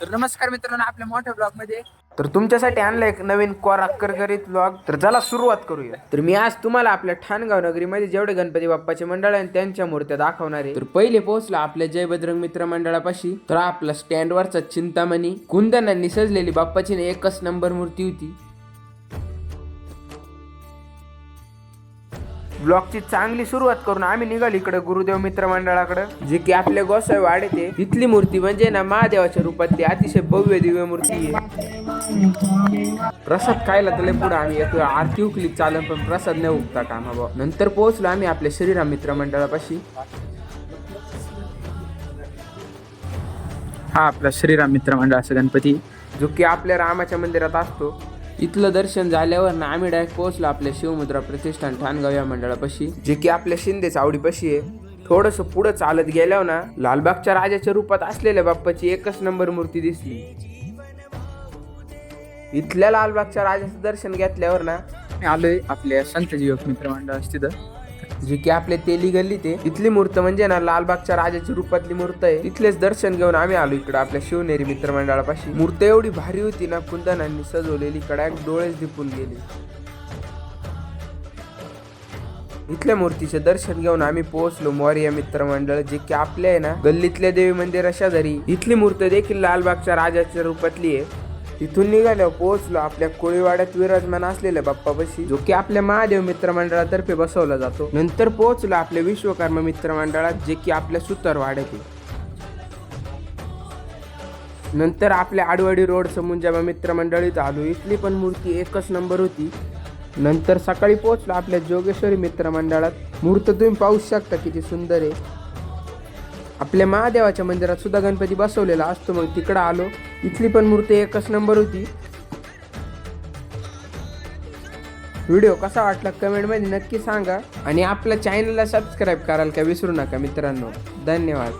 तर नमस्कार मित्रांनो आपल्या मोठ्या ब्लॉगमध्ये तर तुमच्यासाठी आणलं एक नवीन कोराक करकरीत ब्लॉग तर चला सुरुवात करूया. तर मी आज तुम्हाला आपल्या ठाणगाव नगरीमध्ये जेवढे गणपती बाप्पाचे मंडळ आहे त्यांच्या मूर्त्या दाखवणार. आहे तर पहिले पोहोचला आपल्या जय बजरंग मित्र मंडळापाशी. तर आपला स्टँडवरचा चिंतामणी कुंदनांनी सजलेली बाप्पाची ना एकच नंबर मूर्ती होती. ब्लॉगची चांगली सुरुवात करून आम्ही निघाल इकडे गुरुदेव मित्र मंडळाकडे. जे की आपले गोसाई वाढते ते इथली मूर्ती म्हणजे ना महादेवाच्या रूपात ती अतिशय भव्य दिव्य मूर्ती आहे. प्रसाद खायला तर पुढे आम्ही येतो आरती उकली चालन पण प्रसाद नाही उगता कामा नंतर पोहोचलो आम्ही आपल्या श्रीराम मित्र मंडळापाशी. हा आपला श्रीराम मित्र मंडळाचा गणपती जो की आपल्या रामाच्या मंदिरात असतो. इथलं दर्शन झाल्यावर ना आम्ही डायरेक्ट पोहोचलो आपल्या शिवमुद्रा प्रतिष्ठान ठाणगाव या मंडळापाशी. जे की आपल्या शिंदे चावडीपाशी आहे. थोडस पुढं चालत गेल्यावर ना लालबागच्या राजाच्या रूपात असलेल्या बाप्पाची एकच नंबर मूर्ती दिसली. इथल्या लालबागच्या राजाचं दर्शन घेतल्यावर ना आलोय आपल्या संत जीवक मित्र मंडळ तिथं. जे की आपले तेली गल्ली ते इथली मूर्त म्हणजे ना लालबागच्या राजाची रूपातली मूर्त आहे. तिथलेच दर्शन घेऊन आम्ही आलो इकडे आपल्या शिवनेरी मित्र मंडळापाशी मूर्त एवढी भारी होती ना कुंदनांनी सजवलेली कडाक डोळेच दिपून गेले. इथल्या मूर्तीचे दर्शन घेऊन आम्ही पोहोचलो मौर्य मित्र मंडळ जे की आपले आहे ना गल्लीतल्या देवी मंदिर शेजारी. इथली मूर्त देखील लालबागच्या राजाच्या रूपातली आहे. तिथून निघाल्यावर पोहोचलो. आपल्या कोळीवाड्यात विराजमान असलेल्या बाप्पापाशी जो की आपल्या महादेव मित्र मंडळातर्फे बसवला जातो. नंतर पोहोचलो आपल्या विश्वकर्मा मित्र मंडळात जे की आपल्या सुतारवाड्यात आहे. नंतर आपल्या आडवडी रोड समुंजाबा मित्र मंडळीत आलो. इथली पण मूर्ती एकच नंबर होती. नंतर सकाळी पोहोचलो आपल्या जोगेश्वरी मित्र मंडळात मूर्त तुम्ही पाहू शकता किती सुंदर आहे. आपल्या महादेवाच्या मंदिरात सुद्धा गणपती बसवलेला असतो. मग तिकडं आलो. इथली पण मूर्ती एकच नंबर होती. व्हिडिओ कसा वाटला कमेंटमध्ये नक्की सांगा. आणि आपल्या चॅनलला सबस्क्राईब कराल का विसरू नका मित्रांनो. धन्यवाद.